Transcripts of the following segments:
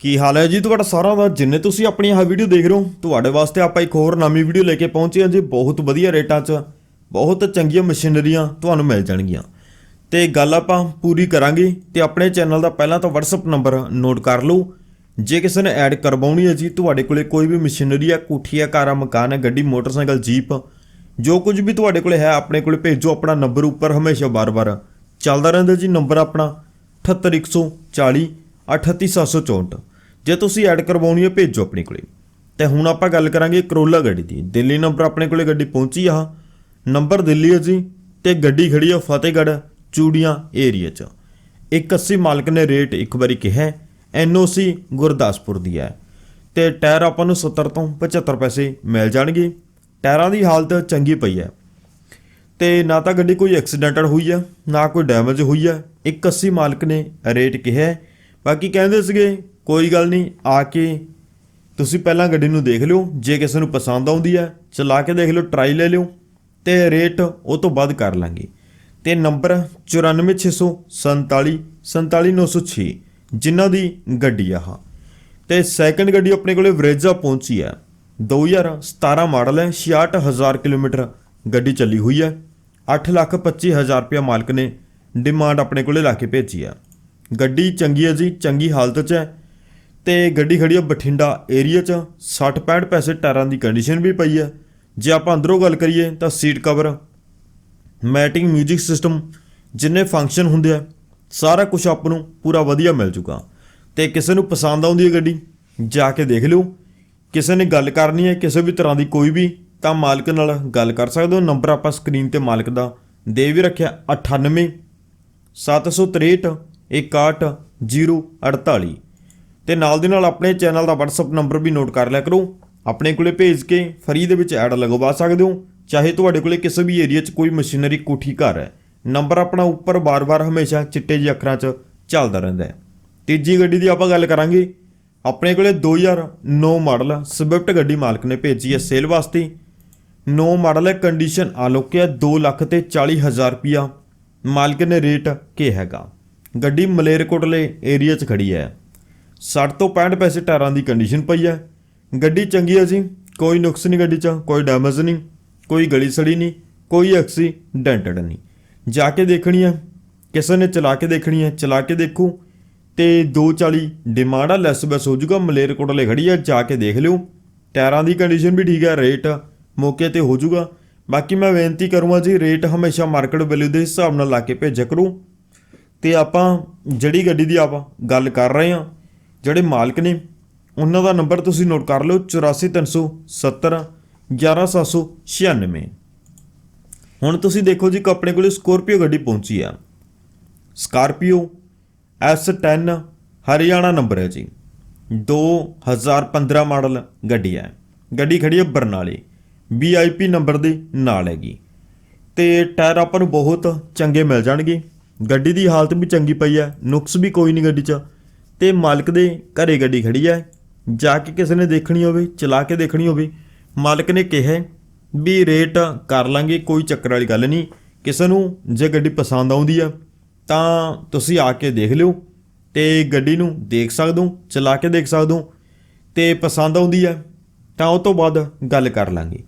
ਕੀ ਹਾਲ ਹੈ ਜੀ? ਤੁਹਾਡਾ ਸਾਰਿਆਂ ਦਾ, ਜਿੰਨੇ ਤੁਸੀਂ ਆਪਣੀ ਆਹ ਵੀਡੀਓ ਦੇਖ ਰਹੇ ਹੋ, ਤੁਹਾਡੇ ਵਾਸਤੇ ਆਪਾਂ ਇੱਕ ਹੋਰ ਨਵੀਂ ਵੀਡੀਓ ਲੈ ਕੇ ਪਹੁੰਚੇ ਹਾਂ ਜੀ, ਬਹੁਤ ਵਧੀਆ ਰੇਟਾਂ 'ਚ, ਬਹੁਤ ਚੰਗੀਆਂ ਮਸ਼ੀਨਰੀਆਂ ਤੁਹਾਨੂੰ ਮਿਲ ਜਾਣਗੀਆਂ। ਤੇ ਗੱਲ ਆਪਾਂ ਪੂਰੀ ਕਰਾਂਗੇ ਤੇ ਆਪਣੇ ਚੈਨਲ ਦਾ ਪਹਿਲਾਂ ਤਾਂ WhatsApp ਨੰਬਰ ਨੋਟ ਕਰ ਲਓ। ਜੇ ਕਿਸੇ ਨੇ ਐਡ ਕਰਵਾਉਣੀ ਹੈ ਜੀ, ਤੁਹਾਡੇ ਕੋਲੇ ਕੋਈ ਵੀ ਮਸ਼ੀਨਰੀ ਆ ਕੋਠੀ ਹੈ ਕਾਰ ਹੈ, ਮਕਾਨ ਹੈ, ਗੱਡੀ, ਮੋਟਰਸਾਈਕਲ, ਜੀਪ, ਜੋ ਕੁਝ ਵੀ ਤੁਹਾਡੇ ਕੋਲੇ ਹੈ, ਆਪਣੇ ਕੋਲੇ ਭੇਜੋ, ਆਪਣਾ ਨੰਬਰ ਉੱਪਰ ਹਮੇਸ਼ਾ ਬਾਰ-ਬਾਰ ਚੱਲਦਾ ਰਹਿੰਦਾ ਜੀ, ਨੰਬਰ ਆਪਣਾ 78140 38764 ਜੇ ਤੁਸੀਂ ਐਡ ਕਰਵਾਉਣੀ ਹੈ, ਭੇਜੋ ਆਪਣੇ ਕੋਲੇ। ਤੇ ਹੁਣ ਆਪਾਂ ਗੱਲ ਕਰਾਂਗੇ ਕਰੋਲਾ ਗੱਡੀ ਦੀ। ਦਿੱਲੀ ਨੰਬਰ ਆਪਣੇ ਕੋਲੇ ਗੱਡੀ ਪਹੁੰਚੀ ਆ। ਨੰਬਰ ਦਿੱਲੀ ਹੈ ਜੀ ਤੇ ਗੱਡੀ ਖੜੀ ਆ ਫਤਿਹਗੜ੍ਹ, ਚੂੜੀਆਂ ਏਰੀਆ 'ਚ। 180 ਮਾਲਕ ਨੇ ਰੇਟ ਇੱਕ ਵਾਰੀ ਕਿਹਾ ਐਨਓਸੀ ਗੁਰਦਾਸਪੁਰ ਦੀ ਹੈ। ਤੇ ਟਾਇਰ ਆਪਾਂ ਨੂੰ 70 ਤੋਂ 75 ਪੈਸੇ ਮਿਲ ਜਾਣਗੇ। ਟਾਇਰਾਂ ਦੀ ਹਾਲਤ ਚੰਗੀ ਪਈ ਹੈ। ਤੇ ਨਾ ਤਾਂ ਗੱਡੀ ਕੋਈ ਐਕਸੀਡੈਂਟਲ ਹੋਈ ਹੈ ਨਾ ਕੋਈ ਡੈਮੇਜ ਹੋਈ ਹੈ 180 ਮਾਲਕ ਨੇ ਰੇਟ ਕਿਹਾ ਬਾਕੀ ਕਹਿੰਦੇ ਸੀਗੇ, ਕੋਈ ਗੱਲ ਨਹੀਂ, ਆ ਕੇ ਤੁਸੀਂ ਪਹਿਲਾਂ ਗੱਡੀ ਨੂੰ ਦੇਖ ਲਿਓ, ਜੇ ਕਿਸੇ ਨੂੰ ਪਸੰਦ ਆਉਂਦੀ ਹੈ, ਚਲਾ ਕੇ ਦੇਖ ਲਿਓ ਟਰਾਈ ਲੈ ਲਿਓ, ਤੇ ਰੇਟ ਉਹ ਤੋਂ ਬਾਅਦ ਕਰ ਲਾਂਗੇ। ਤੇ ਨੰਬਰ 94647 47906 ਜਿਨ੍ਹਾਂ ਦੀ ਗੱਡੀ ਆ ਹਾਂ ਤੇ ਸੈਕੰਡ ਗੱਡੀ ਆਪਣੇ ਕੋਲੇ ਵਰੇਜਾ ਪਹੁੰਚੀ ਹੈ 2017 ਮਾਡਲ ਹੈ 66000 ਕਿਲੋਮੀਟਰ ਗੱਡੀ ਚੱਲੀ ਹੋਈ ਹੈ। 825000 ਰੁਪਇਆ ਮਾਲਕ ਨੇ ਡਿਮਾਂਡ ਆਪਣੇ ਕੋਲੇ ਲਾ ਕੇ ਭੇਜੀ ਆ। ਗੱਡੀ ਚੰਗੀ ਹੈ ਜੀ, ਚੰਗੀ ਹਾਲਤ 'ਚ ਹੈ ਤੇ ਗੱਡੀ ਖੜੀ ਹੈ ਬਠਿੰਡਾ ਏਰੀਆ 'ਚ 60 65 ਪੈਸੇ ਟਾਇਰਾਂ ਦੀ ਕੰਡੀਸ਼ਨ ਵੀ ਪਈ ਹੈ। ਜੇ ਆਪਾਂ ਅੰਦਰੋਂ ਗੱਲ ਕਰੀਏ ਤਾਂ ਸੀਟ ਕਵਰ ਮੈਟਿੰਗ 뮤직 ਸਿਸਟਮ ਜਿੰਨੇ ਫੰਕਸ਼ਨ ਹੁੰਦੇ ਆ, ਸਾਰਾ ਕੁਝ ਆਪ ਨੂੰ ਪੂਰਾ ਵਧੀਆ ਮਿਲ ਜੂਗਾ ਤੇ ਕਿਸੇ ਨੂੰ ਪਸੰਦ ਆਉਂਦੀ ਹੈ ਗੱਡੀ, ਜਾ ਕੇ ਦੇਖ ਲਿਓ। ਕਿਸੇ ਨੇ ਗੱਲ ਕਰਨੀ ਹੈ ਕਿਸੇ ਵੀ ਤਰ੍ਹਾਂ ਦੀ ਕੋਈ ਵੀ, ਤਾਂ ਮਾਲਕ ਨਾਲ ਗੱਲ ਕਰ ਸਕਦੇ ਹੋ। ਨੰਬਰ ਆਪਾਂ ਸਕਰੀਨ ਤੇ ਮਾਲਕ ਦਾ ਦੇ ਵੀ ਰੱਖਿਆ 98 763 61048 ਤੇ ਨਾਲ ਦੀ ਨਾਲ ਆਪਣੇ ਚੈਨਲ ਦਾ WhatsApp ਨੰਬਰ ਵੀ ਨੋਟ ਕਰ ਲਿਆ ਕਰੋ। ਆਪਣੇ ਕੋਲੇ ਭੇਜ ਕੇ ਫਰੀ ਦੇ ਵਿੱਚ ਐਡ ਲਗਵਾ ਸਕਦੇ ਹੋ। ਚਾਹੇ ਤੁਹਾਡੇ ਕੋਲੇ ਕਿਸੇ ਵੀ ਏਰੀਆ 'ਚ ਕੋਈ ਮਸ਼ੀਨਰੀ ਕੋਠੀ ਘਰ ਹੈ, ਨੰਬਰ ਆਪਣਾ ਉੱਪਰ ਬਾਰ-ਬਾਰ ਹਮੇਸ਼ਾ ਚਿੱਟੇ ਜਿਹੇ ਅੱਖਰਾਂ 'ਚ ਚੱਲਦਾ ਰਹਿੰਦਾ ਹੈ। ਤੀਜੀ ਗੱਡੀ ਦੀ ਆਪਾਂ ਗੱਲ ਕਰਾਂਗੇ। ਆਪਣੇ ਕੋਲੇ 2009 ਮਾਡਲ ਸਵਿਫਟ ਗੱਡੀ ਮਾਲਕ ਨੇ ਭੇਜੀ ਹੈ ਸੇਲ ਵਾਸਤੇ। 9 ਮਾਡਲ ਹੈ ਕੰਡੀਸ਼ਨ ਆਲੋਕ ਹੈ 2 ਲੱਖ ਤੇ 40 ਹਜ਼ਾਰ ਰੁਪਿਆ ਮਾਲਕ ਨੇ ਰੇਟ ਕੀ ਹੈਗਾ। ਗੱਡੀ ਮਲੇਰਕੋਟਲੇ ਏਰੀਆ 'ਚ ਖੜੀ ਹੈ। 60 ਤੋਂ 65 ਪੈਸੇ ਟਾਇਰਾਂ ਦੀ ਕੰਡੀਸ਼ਨ ਪਈ ਹੈ। ਗੱਡੀ ਚੰਗੀ ਹੈ ਜੀ, ਕੋਈ ਨੁਕਸ ਨਹੀਂ ਗੱਡੀ 'ਚ, ਕੋਈ ਡੈਮੇਜ ਨਹੀਂ, ਕੋਈ ਗਲੀ ਸੜੀ ਨਹੀਂ, ਕੋਈ ਐਕਸੀਡੈਂਟਡ ਨਹੀਂ। ਜਾ ਕੇ ਦੇਖਣੀ ਹੈ, ਕਿਸੇ ਨੇ ਚਲਾ ਕੇ ਦੇਖਣੀ ਹੈ, ਚਲਾ ਕੇ ਦੇਖੋ ਤੇ 240 ਡਿਮਾਂਡ ਆ ਲੈਸ ਬੈਸ ਹੋ ਜਾਊਗਾ ਮਲੇਰਕੋਟਲੇ ਖੜੀ ਹੈ, ਜਾ ਕੇ ਦੇਖ ਲਿਓ। ਟਾਇਰਾਂ ਦੀ ਕੰਡੀਸ਼ਨ ਵੀ ਠੀਕ ਹੈ ਰੇਟ ਮੌਕੇ ਤੇ ਹੋ ਜਾਊਗਾ ਬਾਕੀ ਮੈਂ ਬੇਨਤੀ ਕਰੂੰਗਾ ਜੀ ਰੇਟ ਹਮੇਸ਼ਾ ਮਾਰਕੀਟ ਵੈਲਿਊ ਦੇ ਹਿਸਾਬ ਨਾਲ ਲਾ ਕੇ ਭੇਜਿਆ ਕਰੋ। ਤੇ ਆਪਾਂ ਜਿਹੜੀ ਗੱਡੀ ਦੀ ਆਪਾਂ ਗੱਲ ਕਰ ਰਹੇ ਹਾਂ, ਜਿਹੜੇ ਮਾਲਕ ਨੇ, ਉਹਨਾਂ ਦਾ ਨੰਬਰ ਤੁਸੀਂ ਨੋਟ ਕਰ ਲਓ 84370 11796 ਹੁਣ ਤੁਸੀਂ ਦੇਖੋ ਜੀ ਕਿ ਆਪਣੇ ਕੋਲ ਸਕੋਰਪੀਓ ਗੱਡੀ ਪਹੁੰਚੀ ਆ। ਸਕਾਰਪੀਓ S10 ਹਰਿਆਣਾ ਨੰਬਰ ਹੈ ਜੀ। 2015 ਮਾਡਲ ਗੱਡੀ ਹੈ। ਗੱਡੀ ਖੜੀ ਹੈ ਬਰਨਾਲੇ। VIP ਨੰਬਰ ਦੇ ਨਾਲ ਹੈਗੀ। ਤੇ ਟਾਇਰ ਆਪਾਂ ਨੂੰ ਬਹੁਤ ਚੰਗੇ ਮਿਲ ਜਾਣਗੇ। ਗੱਡੀ ਦੀ ਹਾਲਤ ਵੀ ਚੰਗੀ ਪਈ ਹੈ ਨੁਕਸ ਵੀ ਕੋਈ ਨਹੀਂ ਗੱਡੀ 'ਚ। ਤੇ ਮਾਲਕ ਦੇ ਘਰੇ ਗੱਡੀ ਖੜੀ ਹੈ ਜਾ ਕੇ ਕਿਸੇ ਨੇ ਦੇਖਣੀ ਹੋਵੇ, ਚਲਾ ਕੇ ਦੇਖਣੀ ਹੋਵੇ, ਮਾਲਕ ਨੇ ਕਿਹਾ ਵੀ ਰੇਟ ਕਰ ਲਾਂਗੇ, ਕੋਈ ਚੱਕਰ ਵਾਲੀ ਗੱਲ ਨਹੀਂ ਕਿਸੇ ਨੂੰ ਜੇ ਗੱਡੀ ਪਸੰਦ ਆਉਂਦੀ ਆ ਤਾਂ ਤੁਸੀਂ ਆ ਕੇ ਦੇਖ ਲਿਓ ਤੇ ਗੱਡੀ ਨੂੰ ਦੇਖ ਸਕਦੇ ਹੋ, ਚਲਾ ਕੇ ਦੇਖ ਸਕਦੇ ਹੋ। ਤੇ ਪਸੰਦ ਆਉਂਦੀ ਆ ਤਾਂ ਉਹ ਤੋਂ ਬਾਅਦ ਗੱਲ ਕਰ ਲਾਂਗੇ।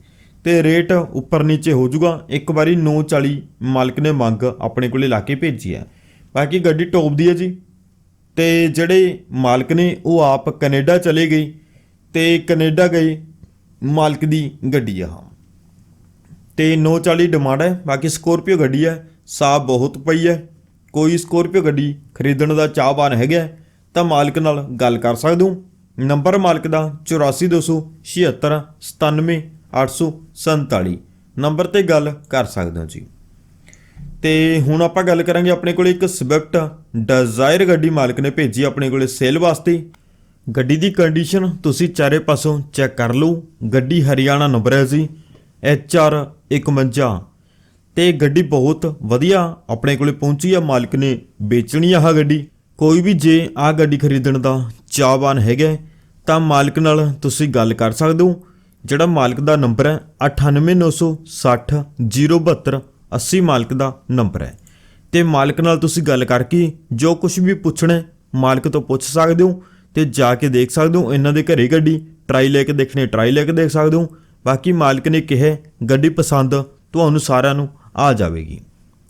ਤੇ ਰੇਟ ਉੱਪਰ ਨੀਚੇ ਹੋ ਜਾਊਗਾ। ਇੱਕ ਵਾਰੀ 940 ਮਾਲਕ ਨੇ ਮੰਗ ਆਪਣੇ ਕੋਲੇ ਲਾ ਕੇ ਭੇਜੀ ਹੈ। ਬਾਕੀ ਗੱਡੀ ਟੋਪ ਦੀ ਹੈ ਜੀ। ਤੇ ਜਿਹੜੇ ਮਾਲਕ ਨੇ ਉਹ ਆਪ ਕੈਨੇਡਾ ਚਲੇ ਗਏ ਤੇ ਕੈਨੇਡਾ ਗਏ ਮਾਲਕ ਦੀ ਗੱਡੀ ਆ ਤੇ 940 ਡਿਮਾਂਡ ਹੈ। ਬਾਕੀ ਸਕੋਰਪੀਓ ਗੱਡੀ ਹੈ। ਸਾਹ ਬਹੁਤ ਪਈ ਹੈ। ਕੋਈ ਸਕੋਰਪੀਓ ਗੱਡੀ ਖਰੀਦਣ ਦਾ ਚਾਹਵਾਨ ਹੈਗਾ ਤਾਂ ਮਾਲਕ ਨਾਲ ਗੱਲ ਕਰ ਸਕਦੇ ਹੋ। ਨੰਬਰ ਮਾਲਕ ਦਾ 8426 97847 ਨੰਬਰ ਤੇ ਗੱਲ ਕਰ ਸਕਦੇ ਹੋ ਜੀ। ਤੇ ਹੁਣ ਆਪਾਂ ਗੱਲ ਕਰਾਂਗੇ ਆਪਣੇ ਕੋਲ ਇੱਕ ਸਵਿਫਟ ਡਿਜ਼ਾਇਰ ਗੱਡੀ ਮਾਲਕ ਨੇ ਭੇਜੀ ਆਪਣੇ ਕੋਲੇ ਸੇਲ ਵਾਸਤੇ। ਗੱਡੀ ਦੀ ਕੰਡੀਸ਼ਨ ਤੁਸੀਂ ਚਾਰੇ ਪਾਸੋਂ ਚੈੱਕ ਕਰ ਲਓ। ਗੱਡੀ ਹਰਿਆਣਾ ਨੰਬਰ ਹੈ ਜੀ HR 51 ਤੇ ਗੱਡੀ ਬਹੁਤ ਵਧੀਆ ਆਪਣੇ ਕੋਲੇ ਪਹੁੰਚੀ ਆ, ਮਾਲਕ ਨੇ ਵੇਚਣੀ ਆ ਆਹ ਗੱਡੀ। ਕੋਈ ਵੀ ਜੇ ਆ ਗੱਡੀ ਖਰੀਦਣ ਦਾ ਚਾਹਵਾਨ ਹੈਗਾ ਤਾਂ ਮਾਲਕ ਨਾਲ ਤੁਸੀਂ ਗੱਲ ਕਰ ਸਕਦੇ ਹੋ। ਜਿਹੜਾ ਮਾਲਕ ਦਾ ਨੰਬਰ ਹੈ 98960 072 80 ਮਾਲਕ ਦਾ ਨੰਬਰ ਹੈ। ਤੇ ਮਾਲਕ ਨਾਲ ਤੁਸੀਂ ਗੱਲ ਕਰਕੇ ਜੋ ਕੁਝ ਵੀ ਪੁੱਛਣਾ ਮਾਲਕ ਤੋਂ ਪੁੱਛ ਸਕਦੇ ਹੋ ਤੇ ਜਾ ਕੇ ਦੇਖ ਸਕਦੇ ਹੋ। ਇਹਨਾਂ ਦੇ ਘਰੇ ਗੱਡੀ ਟਰਾਈ ਲੈ ਕੇ ਦੇਖਣੀ ਟਰਾਈ ਲੈ ਕੇ ਦੇਖ ਸਕਦੇ ਹੋ। ਬਾਕੀ ਮਾਲਕ ਨੇ ਕਿਹਾ ਗੱਡੀ ਪਸੰਦ ਤੁਹਾਨੂੰ ਸਾਰਿਆਂ ਨੂੰ ਆ ਜਾਵੇਗੀ।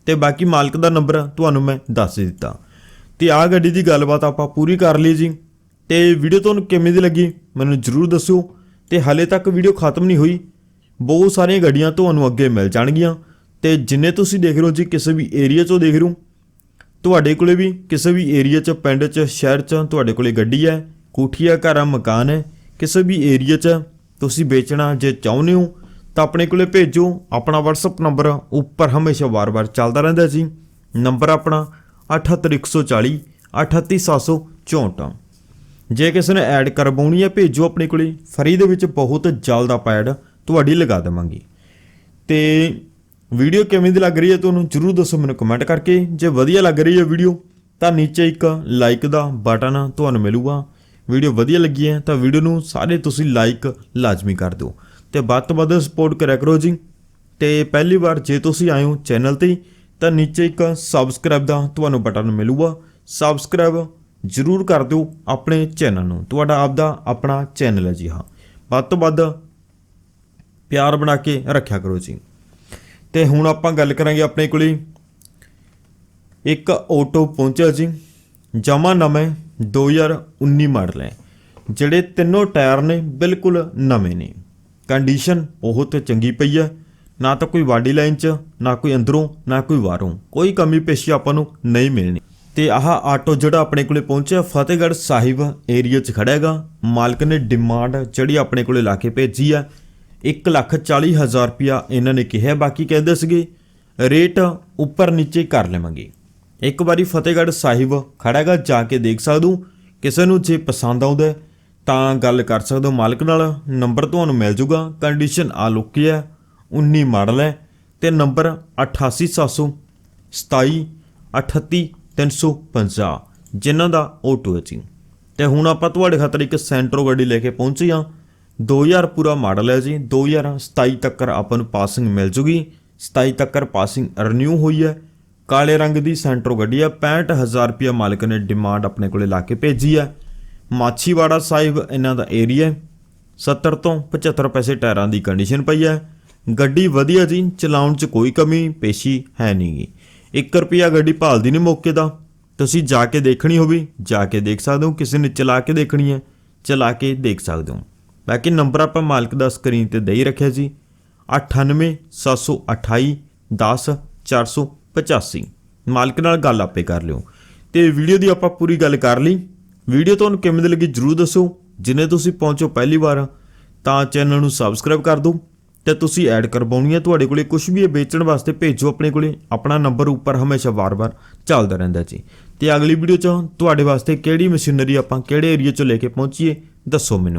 ਤੇ ਬਾਕੀ ਮਾਲਕ ਦਾ ਨੰਬਰ ਤੁਹਾਨੂੰ ਮੈਂ ਦੱਸ ਦਿੱਤਾ। ਤੇ ਆਹ ਗੱਡੀ ਦੀ ਗੱਲਬਾਤ ਆਪਾਂ ਪੂਰੀ ਕਰ ਲਈ ਜੀ। ਤੇ ਵੀਡੀਓ ਤੁਹਾਨੂੰ ਕਿਵੇਂ ਦੀ ਲੱਗੀ, ਮੈਨੂੰ ਜਰੂਰ ਦੱਸਿਓ। ਤੇ ਹਾਲੇ ਤੱਕ ਵੀਡੀਓ ਖਤਮ ਨਹੀਂ ਹੋਈ। ਬਹੁਤ ਸਾਰੀਆਂ ਗੱਡੀਆਂ ਤੁਹਾਨੂੰ ਅੱਗੇ ਮਿਲ ਜਾਣਗੀਆਂ। ਤੇ ਜਿੰਨੇ ਤੁਸੀਂ ਦੇਖ ਰਹੇ ਹੋ ਜੀ, ਕਿਸੇ ਵੀ ਏਰੀਆ 'ਚੋਂ ਦੇਖ ਰਹੇ ਹੋ, ਤੁਹਾਡੇ ਕੋਲੇ ਵੀ ਕਿਸੇ ਵੀ ਏਰੀਆ 'ਚ, ਪਿੰਡ 'ਚ, ਸ਼ਹਿਰ 'ਚ ਤੁਹਾਡੇ ਕੋਲੇ ਗੱਡੀ ਹੈ ਕੋਠੀ ਹੈ ਘਰ ਹੈ ਮਕਾਨ ਹੈ, ਕਿਸੇ ਵੀ ਏਰੀਆ 'ਚ ਤੁਸੀਂ ਵੇਚਣਾ ਜੇ ਚਾਹੁੰਦੇ ਹੋ, ਤਾਂ ਆਪਣੇ ਕੋਲੇ ਭੇਜੋ। ਆਪਣਾ WhatsApp ਨੰਬਰ ਉੱਪਰ ਹਮੇਸ਼ਾ ਵਾਰ-ਵਾਰ ਚੱਲਦਾ ਰਹਿੰਦਾ ਜੀ। ਨੰਬਰ ਆਪਣਾ 78140 38764 ਜੇ ਕਿਸੇ ਨੇ ਐਡ ਕਰਵਾਉਣੀ ਹੈ, ਭੇਜੋ ਆਪਣੇ ਕੋਲੇ। ਫਰੀ ਦੇ ਵਿੱਚ ਬਹੁਤ ਜਲਦ ਆਪਾਂ ਐਡ ਤੁਹਾਡੀ ਲਗਾ ਦੇਵਾਂਗੇ। ਤੇ ਵੀਡੀਓ ਕਿਵੇਂ ਦੀ ਲੱਗ ਰਹੀ ਹੈ, ਤੁਹਾਨੂੰ ਜਰੂਰ ਦੱਸੋ ਮੈਨੂੰ ਕਮੈਂਟ ਕਰਕੇ। ਜੇ ਵਧੀਆ ਲੱਗ ਰਹੀ ਹੈ ਵੀਡੀਓ, ਤਾਂ ਨੀਚੇ ਇੱਕ ਲਾਈਕ ਦਾ ਬਟਨ ਤੁਹਾਨੂੰ ਮਿਲੂਗਾ। ਵੀਡੀਓ ਵਧੀਆ ਲੱਗੀ ਹੈ, ਤਾਂ ਵੀਡੀਓ ਨੂੰ ਸਾਰੇ ਤੁਸੀਂ ਲਾਈਕ ਲਾਜ਼ਮੀ ਕਰ ਦਿਓ। ਤੇ ਵੱਧ ਤੋਂ ਵੱਧ ਸਪੋਰਟ ਕਰਿਆ ਕਰੋ ਜੀ। ਤੇ ਪਹਿਲੀ ਵਾਰ ਜੇ ਤੁਸੀਂ ਆਏ ਹੋ ਚੈਨਲ ਤੇ, ਤਾਂ ਨੀਚੇ ਇੱਕ ਸਬਸਕ੍ਰਾਈਬ ਦਾ ਤੁਹਾਨੂੰ ਬਟਨ ਮਿਲੂਗਾ। ਸਬਸਕ੍ਰਾਈਬ ਜਰੂਰ ਕਰ ਦਿਓ ਆਪਣੇ ਚੈਨਲ ਨੂੰ। ਤੁਹਾਡਾ ਆਪਦਾ ਆਪਣਾ ਚੈਨਲ ਹੈ ਜੀ ਹਾਂ। ਵੱਧ ਤੋਂ ਵੱਧ ਪਿਆਰ ਬਣਾ ਕੇ ਰੱਖਿਆ ਕਰੋ ਜੀ। ਤੇ ਹੁਣ ਆਪਾਂ ਗੱਲ ਕਰਾਂਗੇ ਆਪਣੇ ਕੋਲੇ ਇੱਕ ਆਟੋ ਪਹੁੰਚਿਆ ਜੀ। ਜਮਾ ਨਵੇਂ 2019 ਮਾਡਲ ਹੈ। ਜਿਹੜੇ ਤਿੰਨੋਂ ਟਾਇਰ ਨੇ ਬਿਲਕੁਲ ਨਵੇਂ ਨੇ। ਕੰਡੀਸ਼ਨ ਬਹੁਤ ਚੰਗੀ ਪਈ ਹੈ। ਨਾ ਤਾਂ ਕੋਈ ਵਾਡੀ ਲਾਈਨ 'ਚ, ਨਾ ਕੋਈ ਅੰਦਰੋਂ, ਨਾ ਕੋਈ ਬਾਹਰੋਂ। ਕੋਈ ਕਮੀ ਪੇਸ਼ੀ ਆਪਾਂ ਨੂੰ ਨਹੀਂ ਮਿਲਣੀ। ਤੇ ਆਹ ਆਟੋ ਜਿਹੜਾ ਆਪਣੇ ਕੋਲੇ ਪਹੁੰਚਿਆ, ਫਤਿਹਗੜ੍ਹ ਸਾਹਿਬ ਏਰੀਆ 'ਚ ਖੜਾ ਹੈਗਾ। ਮਾਲਕ ਨੇ ਡਿਮਾਂਡ ਜਿਹੜੀ ਆਪਣੇ ਕੋਲੇ ਲਾ ਕੇ ਭੇਜੀ ਆ 140000 ਰੁਪਿਆ ਇਹਨਾਂ ਨੇ ਕਿਹਾ, ਬਾਕੀ ਕਹਿੰਦੇ ਸੀਗੇ ਰੇਟ ਉੱਪਰ ਨੀਚੇ ਕਰ ਲਵਾਂਗੇ। ਇੱਕ ਵਾਰੀ ਫਤਿਹਗੜ੍ਹ ਸਾਹਿਬ ਖੜਾ ਹੈਗਾ, ਜਾ ਕੇ ਦੇਖ ਸਕਦੇ, ਕਿਸੇ ਨੂੰ ਜੇ ਪਸੰਦ ਆਉਂਦਾ ਤਾਂ ਗੱਲ ਕਰ ਸਕਦੇ। ਹੋ ਮਾਲਕ ਨਾਲ ਨੰਬਰ ਤੁਹਾਨੂੰ ਮਿਲ ਜੂਗਾ ਕੰਡੀਸ਼ਨ ਆ ਲੁੱਕੀ ਹੈ 19 ਮਾਡਲ ਹੈ, ਤੇ ਨੰਬਰ 88727 38350 ਜਿਨ੍ਹਾਂ ਦਾ ਆਟੋ ਹੈ ਜੀ ਤੇ ਹੁਣ ਆਪਾਂ ਤੁਹਾਡੇ ਖਾਤਰ ਇੱਕ ਸੈਂਟਰੋ ਗੱਡੀ ਲੈ ਕੇ ਪਹੁੰਚੇ ਹਾਂ। 2000 ਪੂਰਾ ਮਾਡਲ ਹੈ ਜੀ। 2027 ਤੱਕ ਆਪਾਂ ਨੂੰ ਪਾਸਿੰਗ ਮਿਲ ਜੂਗੀ। 27 ਤੱਕ ਪਾਸਿੰਗ ਰੀਨਿਊ ਹੋਈ ਹੈ। ਕਾਲੇ ਰੰਗ ਦੀ ਸੈਂਟਰੋ ਗੱਡੀ ਹੈ। 65000 ਰੁਪਏ ਮਾਲਕ ਨੇ ਡਿਮਾਂਡ ਆਪਣੇ ਕੋਲੇ ਲਾ ਕੇ ਭੇਜੀ ਹੈ। ਮਾਛੀਵਾੜਾ ਸਾਹਿਬ ਇਹਨਾਂ ਦਾ ਏਰੀਆ ਹੈ। 70 ਤੋਂ 75 ਪੈਸੇ ਟਾਇਰਾਂ ਦੀ ਕੰਡੀਸ਼ਨ ਪਈ ਹੈ। ਗੱਡੀ ਵਧੀਆ ਜੀ। ਚਲਾਉਣ 'ਚ ਕੋਈ ਕਮੀ, ਪੇਸ਼ੀ ਹੈ ਨਹੀਂਗੀ 1 ਰੁਪਿਆ ਗੱਡੀ ਭਾਲਦੀ ਨਹੀਂ ਮੌਕੇ ਦਾ। ਤੁਸੀਂ ਜਾ ਕੇ ਦੇਖਣੀ ਹੋਵੇ ਜਾ ਕੇ ਦੇਖ ਸਕਦੇ ਹੋ, ਕਿਸੇ ਨੇ ਚਲਾ ਕੇ ਦੇਖਣੀ ਹੈ, ਚਲਾ ਕੇ ਦੇਖ ਸਕਦੇ ਹੋ। ਬਾਕੀ ਨੰਬਰ ਆਪਾਂ ਮਾਲਕ ਦਾ ਸਕਰੀਨ ਤੇ ਦੇ ਹੀ ਰੱਖਿਆ ਜੀ 98728 10485 ਮਾਲਕ ਨਾਲ ਗੱਲ ਆਪੇ ਕਰ ਲਿਓ। ਤੇ ਵੀਡੀਓ ਦੀ ਆਪਾਂ ਪੂਰੀ ਗੱਲ ਕਰ ਲਈ। ਵੀਡੀਓ ਤੁਹਾਨੂੰ ਕਿਵੇਂ ਦੀ ਲੱਗੀ ਜਰੂਰ ਦੱਸੋ। ਜਿਨੇ ਤੁਸੀਂ ਪਹੁੰਚੋ ਪਹਿਲੀ ਵਾਰ, ਤਾਂ ਚੈਨਲ ਨੂੰ ਸਬਸਕ੍ਰਾਈਬ ਕਰ ਦਿਓ। ਤੇ ਤੁਸੀਂ ਐਡ ਕਰਵਾਉਣੀ ਹੈ, ਤੁਹਾਡੇ ਕੋਲੇ ਕੁਝ ਵੀ ਹੈ ਵੇਚਣ ਵਾਸਤੇ ਭੇਜੋ ਆਪਣੇ ਕੋਲੇ। ਆਪਣਾ ਨੰਬਰ ਉੱਪਰ ਹਮੇਸ਼ਾ ਵਾਰ-ਵਾਰ ਚੱਲਦਾ ਰਹਿੰਦਾ ਜੀ। ਤੇ ਅਗਲੀ ਵੀਡੀਓ 'ਚ ਤੁਹਾਡੇ ਵਾਸਤੇ ਕਿਹੜੀ ਮਸ਼ੀਨਰੀ ਆਪਾਂ ਕਿਹੜੇ ਏਰੀਆ 'ਚੋਂ ਲੈ ਕੇ ਪਹੁੰਚੀਏ, ਦੱਸੋ ਮੈਨੂੰ।